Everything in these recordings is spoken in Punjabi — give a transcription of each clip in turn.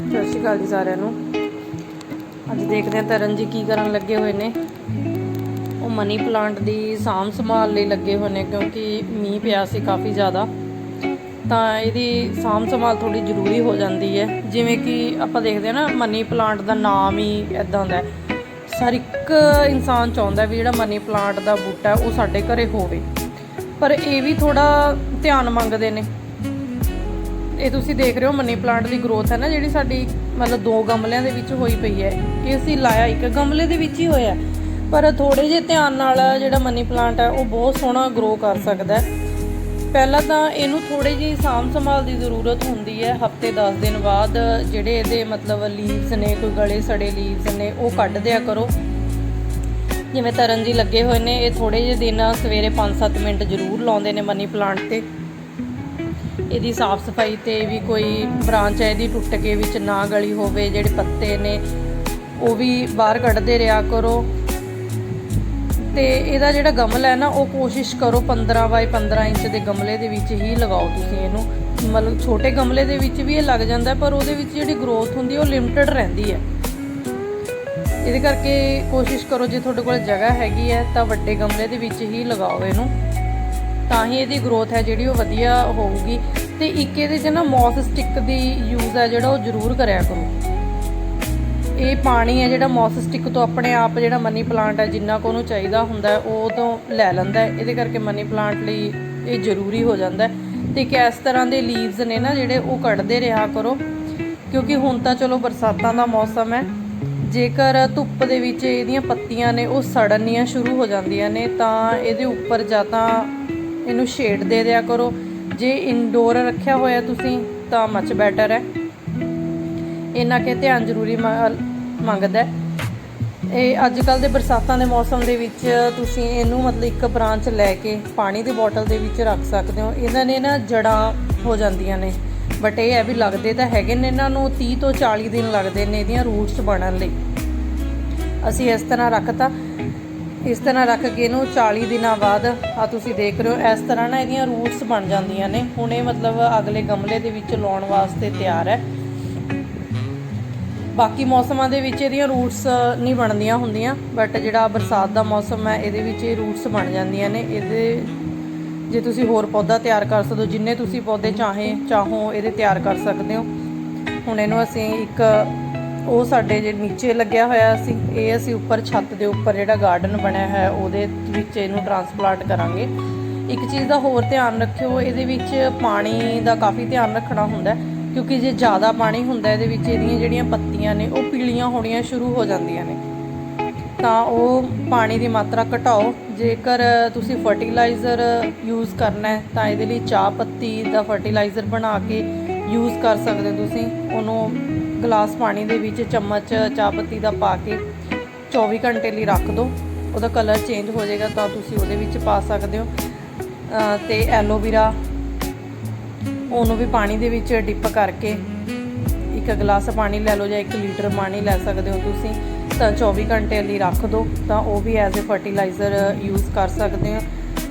ਸਤਿ ਸ਼੍ਰੀ ਅਕਾਲ ਜੀ ਸਾਰਿਆਂ ਨੂੰ। ਅੱਜ ਦੇਖਦੇ ਹਾਂ ਤਰਨ ਜੀ ਕੀ ਕਰਨ ਲੱਗੇ ਹੋਏ ਨੇ। ਉਹ ਮਨੀ ਪਲਾਂਟ ਦੀ ਸਾਂਭ ਸੰਭਾਲ ਲਈ ਲੱਗੇ ਹੋਏ ਨੇ ਕਿਉਂਕਿ ਮੀਂਹ ਪਿਆ ਸੀ ਕਾਫੀ ਜ਼ਿਆਦਾ। ਤਾਂ ਇਹਦੀ ਸਾਂਭ ਸੰਭਾਲ ਥੋੜੀ ਜ਼ਰੂਰੀ ਹੋ ਜਾਂਦੀ ਹੈ। ਜਿਵੇਂ ਕਿ ਆਪਾਂ ਦੇਖਦੇ ਹਾਂ ਨਾ, ਮਨੀ ਪਲਾਂਟ ਦਾ ਨਾਮ ਹੀ ਇਦਾਂ ਦਾ ਹਰ ਇੱਕ ਇਨਸਾਨ ਚਾਹੁੰਦਾ ਵੀ ਜਿਹੜਾ ਮਨੀ ਪਲਾਂਟ ਦਾ ਬੂਟਾ ਉਹ ਸਾਡੇ ਘਰੇ ਹੋਵੇ। ਪਰ ਇਹ ਵੀ ਥੋੜਾ ਧਿਆਨ ਮੰਗਦੇ ਨੇ। ਇਹ ਤੁਸੀਂ ਦੇਖ ਰਹੇ ਹੋ ਮਨੀ ਪਲਾਂਟ ਦੀ ਗਰੋਥ ਹੈ ਨਾ, ਜਿਹੜੀ ਸਾਡੀ ਮਤਲਬ ਦੋ ਗਮਲਿਆਂ ਦੇ ਵਿੱਚ ਹੋਈ ਪਈ ਹੈ। ਇਹ ਅਸੀਂ ਲਾਇਆ ਇੱਕ ਗਮਲੇ ਦੇ ਵਿੱਚ ਹੀ ਹੋਇਆ ਪਰ ਥੋੜੇ ਜਿਹੇ ਧਿਆਨ ਨਾਲ ਜਿਹੜਾ ਮਨੀ ਪਲਾਂਟ ਹੈ, ਉਹ ਬਹੁਤ ਸੋਹਣਾ ਗਰੋ ਕਰ ਸਕਦਾ ਹੈ। ਪਹਿਲਾਂ ਤਾਂ ਇਹਨੂੰ ਥੋੜੀ ਜਿਹੀ ਸਾਂਭ ਸੰਭਾਲ ਦੀ ਜ਼ਰੂਰਤ ਹੁੰਦੀ ਹੈ। ਹਫ਼ਤੇ 10 ਦਿਨ ਬਾਅਦ ਜਿਹੜੇ ਇਹਦੇ ਮਤਲਬ ਲੀਵਸ ਨੇ, ਕੋਈ ਗਲੇ ਸੜੇ ਲੀਵਸ ਨੇ, ਉਹ ਕੱਢ ਦਿਆ ਕਰੋ। ਜਿਵੇਂ ਤਰਨ ਜੀ ਲੱਗੇ ਹੋਏ ਨੇ, ਇਹ ਥੋੜੇ ਜਿਹੇ ਦਿਨ ਸਵੇਰੇ 5-7 ਮਿੰਟ ਜ਼ਰੂਰ ਲਾਉਂਦੇ ਨੇ ਮਨੀ ਪਲਾਂਟ ਤੇ। ਇਹਦੀ ਸਾਫ਼ ਸਫ਼ਾਈ ਤੇ ਵੀ ਕੋਈ ਬ੍ਰਾਂਚ ਹੈ, ਇਹਦੀ ਟੁੱਟ ਕੇ ਵਿੱਚ ਨਾ ਗਲੀ ਹੋਵੇ, ਜਿਹੜੇ ਪੱਤੇ ਨੇ, ਉਹ ਵੀ ਬਾਹਰ ਕੱਢਦੇ ਰਿਹਾ ਕਰੋ। ਤੇ ਇਹਦਾ ਜਿਹੜਾ ਗਮਲਾ ਹੈ ਨਾ, ਉਹ ਕੋਸ਼ਿਸ਼ ਕਰੋ 15 ਬਾਈ 15 ਇੰਚ ਦੇ ਗਮਲੇ ਦੇ ਵਿੱਚ ਹੀ ਲਗਾਓ ਤੁਸੀਂ ਇਹਨੂੰ। ਮਤਲਬ ਛੋਟੇ ਗਮਲੇ ਦੇ ਵਿੱਚ ਵੀ ਇਹ ਲੱਗ ਜਾਂਦਾ, ਪਰ ਉਹਦੇ ਵਿੱਚ ਜਿਹੜੀ ਗਰੋਥ ਹੁੰਦੀ ਹੈ, ਉਹ ਲਿਮਟਿਡ ਰਹਿੰਦੀ ਹੈ। ਇਹਦੇ ਕਰਕੇ ਕੋਸ਼ਿਸ਼ ਕਰੋ, ਜੇ ਤੁਹਾਡੇ ਕੋਲ ਜਗ੍ਹਾ ਹੈਗੀ ਹੈ, ਤਾਂ ਵੱਡੇ ਗਮਲੇ ਦੇ ਵਿੱਚ ਹੀ ਲਗਾਓ ਇਹਨੂੰ। ਤਾਂ ਹੀ ਇਹਦੀ ਗਰੋਥ ਹੈ ਜਿਹੜੀ ਉਹ ਵਧੀਆ ਹੋਊਗੀ। ਤੇ ਇੱਕ ਇਹਦੇ 'ਚ ਨਾ ਮੌਸ ਸਟਿਕ ਦੀ ਯੂਜ਼ ਹੈ ਜਿਹੜਾ ਉਹ ਜ਼ਰੂਰ ਕਰਿਆ ਕਰੋ। ਇਹ ਪਾਣੀ ਹੈ ਜਿਹੜਾ ਮੌਸ ਸਟਿਕ ਤੋਂ ਆਪਣੇ ਆਪ ਜਿਹੜਾ ਮਨੀ ਪਲਾਂਟ ਹੈ ਜਿੰਨਾ ਕੋ ਉਹਨੂੰ ਚਾਹੀਦਾ ਹੁੰਦਾ ਹੈ, ਉਹ ਤੋਂ ਲੈ ਲੈਂਦਾ ਇਹਦੇ ਕਰਕੇ ਮਨੀ ਪਲਾਂਟ ਲਈ ਇਹ ਜ਼ਰੂਰੀ ਹੋ ਜਾਂਦਾ ਹੈ। ਤੇ ਕਿ ਇਸ ਤਰ੍ਹਾਂ ਦੇ ਲੀਵਸ ਨੇ ਨਾ ਜਿਹੜੇ ਉਹ ਕੱਢਦੇ ਰਿਹਾ ਕਰੋ ਕਿਉਂਕਿ ਹੁਣ ਤਾਂ ਚਲੋ ਬਰਸਾਤਾਂ ਦਾ ਮੌਸਮ ਹੈ। ਜੇਕਰ ਧੁੱਪ ਦੇ ਵਿੱਚ ਇਹਦੀਆਂ ਪੱਤੀਆਂ ਨੇ ਉਹ ਸੜਨੀਆਂ ਸ਼ੁਰੂ ਹੋ ਜਾਂਦੀਆਂ ਨੇ ਤਾਂ ਇਹਦੇ ਉੱਪਰ ਜਾਂ ਤਾਂ ਇਹਨੂੰ ਸ਼ੇਡ ਦੇ ਦਿਆ ਕਰੋ। ਜੇ ਇਨਡੋਰ ਰੱਖਿਆ ਹੋਇਆ ਤੁਸੀਂ, ਤਾਂ ਮੱਚ ਬੈਟਰ ਹੈ। ਇਹਨਾਂ ਕੇ ਧਿਆਨ ਜ਼ਰੂਰੀ ਮੰਗਦਾ ਇਹ ਅੱਜ ਕੱਲ ਦੇ ਬਰਸਾਤਾਂ ਦੇ ਮੌਸਮ ਦੇ ਵਿੱਚ ਤੁਸੀਂ ਇਹਨੂੰ ਮਤਲਬ ਇੱਕ ਬ੍ਰਾਂਚ ਲੈ ਕੇ ਪਾਣੀ ਦੀ ਬੋਟਲ ਦੇ ਵਿੱਚ ਰੱਖ ਸਕਦੇ ਹੋ। ਇਹਨਾਂ ਨੇ ਨਾ ਜੜਾਂ ਹੋ ਜਾਂਦੀਆਂ ਨੇ। ਬਟ ਇਹ ਹੈ ਵੀ ਲੱਗਦੇ ਤਾਂ ਹੈਗੇ ਨੇ, ਇਹਨਾਂ ਨੂੰ 30 ਤੋਂ 40 ਦਿਨ ਲੱਗਦੇ ਨੇ ਇਹਦੀਆਂ ਰੂਟਸ ਬਣਨ ਲਈ। ਅਸੀਂ ਇਸ ਤਰ੍ਹਾਂ ਰੱਖਤਾ। ਇਸ ਤਰ੍ਹਾਂ ਰੱਖ ਕੇ ਇਹਨੂੰ 40 ਦਿਨਾਂ ਬਾਅਦ ਆ ਤੁਸੀਂ ਦੇਖ ਰਹੇ ਹੋ, ਇਸ ਤਰ੍ਹਾਂ ਨਾ ਇਹਦੀਆਂ ਰੂਟਸ ਬਣ ਜਾਂਦੀਆਂ ਨੇ। ਹੁਣ ਇਹ ਮਤਲਬ ਅਗਲੇ ਗਮਲੇ ਦੇ ਵਿੱਚ ਲਾਉਣ ਵਾਸਤੇ ਤਿਆਰ ਹੈ। ਬਾਕੀ ਮੌਸਮਾਂ ਦੇ ਵਿੱਚ ਇਹਦੀਆਂ ਰੂਟਸ ਨਹੀਂ ਬਣਦੀਆਂ ਹੁੰਦੀਆਂ ਬਟ ਜਿਹੜਾ ਬਰਸਾਤ ਦਾ ਮੌਸਮ ਹੈ, ਇਹਦੇ ਵਿੱਚ ਇਹ ਰੂਟਸ ਬਣ ਜਾਂਦੀਆਂ ਨੇ। ਇਹਦੇ ਜੇ ਤੁਸੀਂ ਹੋਰ ਪੌਦਾ ਤਿਆਰ ਕਰ ਸਕਦੇ ਹੋ, ਜਿੰਨੇ ਤੁਸੀਂ ਪੌਦੇ ਚਾਹੇ ਚਾਹੋ, ਇਹਦੇ ਤਿਆਰ ਕਰ ਸਕਦੇ ਹੋ। ਹੁਣ ਇਹਨੂੰ ਅਸੀਂ ਇੱਕ ਉਹ ਸਾਡੇ ਜੇ ਨੀਚੇ ਲੱਗਿਆ ਹੋਇਆ ਸੀ, ਇਹ ਅਸੀਂ ਉੱਪਰ ਛੱਤ ਦੇ ਉੱਪਰ ਜਿਹੜਾ ਗਾਰਡਨ ਬਣਿਆ ਹੈ ਉਹਦੇ ਵਿੱਚ ਇਹਨੂੰ ਟਰਾਂਸਪਲਾਂਟ ਕਰਾਂਗੇ। ਇੱਕ ਚੀਜ਼ ਦਾ ਹੋਰ ਧਿਆਨ ਰੱਖਿਓ, ਇਹਦੇ ਵਿੱਚ ਪਾਣੀ ਦਾ ਕਾਫੀ ਧਿਆਨ ਰੱਖਣਾ ਹੁੰਦਾ ਕਿਉਂਕਿ ਜੇ ਜ਼ਿਆਦਾ ਪਾਣੀ ਹੁੰਦਾ ਇਹਦੇ ਵਿੱਚ ਇਹਦੀਆਂ ਜਿਹੜੀਆਂ ਪੱਤੀਆਂ ਨੇ, ਉਹ ਪੀਲੀਆਂ ਹੋਣੀਆਂ ਸ਼ੁਰੂ ਹੋ ਜਾਂਦੀਆਂ ਨੇ। ਤਾਂ ਉਹ ਪਾਣੀ ਦੀ ਮਾਤਰਾ ਘਟਾਓ, ਜੇਕਰ ਤੁਸੀਂ ਫਰਟੀਲਾਈਜ਼ਰ ਯੂਜ਼ ਕਰਨਾ ਹੈ, ਤਾਂ ਇਹਦੇ ਲਈ ਚਾਹ ਪੱਤੀ ਦਾ ਫਰਟੀਲਾਈਜ਼ਰ ਬਣਾ ਕੇ ਯੂਜ਼ ਕਰ ਸਕਦੇ ਹੋ ਤੁਸੀਂ, ਉਹਨੂੰ ਗਲਾਸ ਪਾਣੀ ਦੇ ਵਿੱਚ ਚਮਚ ਚਾਹ ਪੱਤੀ ਦਾ ਪਾ ਕੇ 24 ਘੰਟੇ ਲਈ ਰੱਖ ਦਿਓ ਉਹਦਾ ਕਲਰ ਚੇਂਜ ਹੋ ਜਾਏਗਾ ਤਾਂ ਤੁਸੀਂ ਉਹਦੇ ਵਿੱਚ ਪਾ ਸਕਦੇ ਹੋ। ਅਹ ਤੇ ਐਲੋਵੀਰਾ ਉਹਨੂੰ ਵੀ ਪਾਣੀ ਦੇ ਵਿੱਚ ਡਿਪ ਕਰਕੇ ਇੱਕ ਗਲਾਸ ਪਾਣੀ ਲੈ ਲਓ ਜਾਂ 1 ਲੀਟਰ ਪਾਣੀ ਲੈ ਸਕਦੇ ਹੋ ਤੁਸੀਂ। ਤਾਂ 24 ਘੰਟੇ ਲਈ ਰੱਖ ਦਿਓ ਤਾਂ ਉਹ ਵੀ ਐਜ਼ ਅ ਫਰਟੀਲਾਈਜ਼ਰ ਯੂਜ਼ ਕਰ ਸਕਦੇ ਹੋ।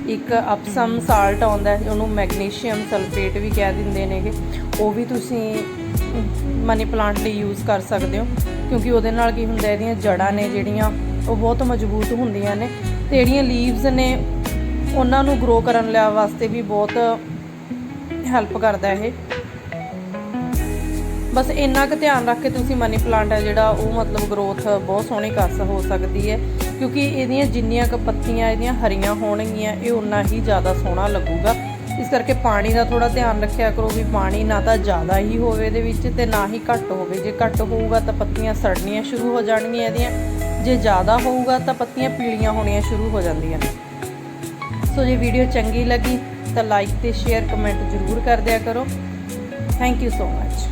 ਇੱਕ ਅਪਸਮ ਸਾਲਟ ਆਉਂਦਾ ਉਹਨੂੰ ਮੈਗਨੀਸ਼ੀਅਮ ਸਲਫੇਟ ਵੀ ਕਹਿ ਦਿੰਦੇ ਨੇਗੇ। ਉਹ ਵੀ ਤੁਸੀਂ ਮਨੀ ਪਲਾਂਟ ਲਈ ਯੂਜ਼ ਕਰ ਸਕਦੇ ਹੋ, ਕਿਉਂਕਿ ਉਹਦੇ ਨਾਲ ਕੀ ਹੁੰਦਾ, ਇਹਦੀਆਂ ਜੜਾਂ ਨੇ ਜਿਹੜੀਆਂ, ਉਹ ਬਹੁਤ ਮਜ਼ਬੂਤ ਹੁੰਦੀਆਂ ਨੇ ਤੇ ਜਿਹੜੀਆਂ ਲੀਵਸ ਨੇ, ਉਹਨਾਂ ਨੂੰ ਗਰੋ ਕਰਨ ਲਿਆ ਵਾਸਤੇ ਵੀ ਬਹੁਤ ਹੈਲਪ ਕਰਦਾ ਇਹ। ਬਸ ਇੰਨਾ ਕੁ ਧਿਆਨ ਰੱਖ ਕੇ ਤੁਸੀਂ ਮਨੀ ਪਲਾਂਟ ਹੈ ਜਿਹੜਾ, ਉਹ ਮਤਲਬ ਗਰੋਥ ਬਹੁਤ ਸੋਹਣੀ ਕਰ ਹੋ ਸਕਦੀ ਹੈ, ਕਿਉਂਕਿ ਇਹਦੀਆਂ ਜਿੰਨੀਆਂ ਕੁ ਪੱਤੀਆਂ, ਇਹਦੀਆਂ ਹਰੀਆਂ ਹੋਣਗੀਆਂ, ਇਹ ਉਨਾ ਹੀ ਜ਼ਿਆਦਾ ਸੋਹਣਾ ਲੱਗੂਗਾ। ਇਸ ਕਰਕੇ ਪਾਣੀ ਦਾ ਥੋੜਾ ਧਿਆਨ ਰੱਖਿਆ ਕਰੋ ਵੀ ਪਾਣੀ ਨਾ ਤਾਂ ਜ਼ਿਆਦਾ ਹੀ ਹੋਵੇ ਇਹਦੇ ਵਿੱਚ ਤੇ ਨਾ ਹੀ ਘੱਟ ਹੋਵੇ। ਜੇ ਘੱਟ ਹੋਊਗਾ ਤਾਂ ਪੱਤੀਆਂ ਸੜਨੀਆਂ ਸ਼ੁਰੂ ਹੋ ਜਾਣਗੀਆਂ ਇਹਦੀਆਂ। ਜੇ ਜ਼ਿਆਦਾ ਹੋਊਗਾ ਤਾਂ ਪੱਤੀਆਂ ਪੀਲੀਆਂ ਹੋਣੀਆਂ ਸ਼ੁਰੂ ਹੋ ਜਾਂਦੀਆਂ ਸੋ ਜੇ ਵੀਡੀਓ ਚੰਗੀ ਲੱਗੀ ਤਾਂ ਲਾਈਕ ਤੇ ਸ਼ੇਅਰ ਕਮੈਂਟ ਜ਼ਰੂਰ ਕਰ ਦਿਆ ਕਰੋ। Thank you so much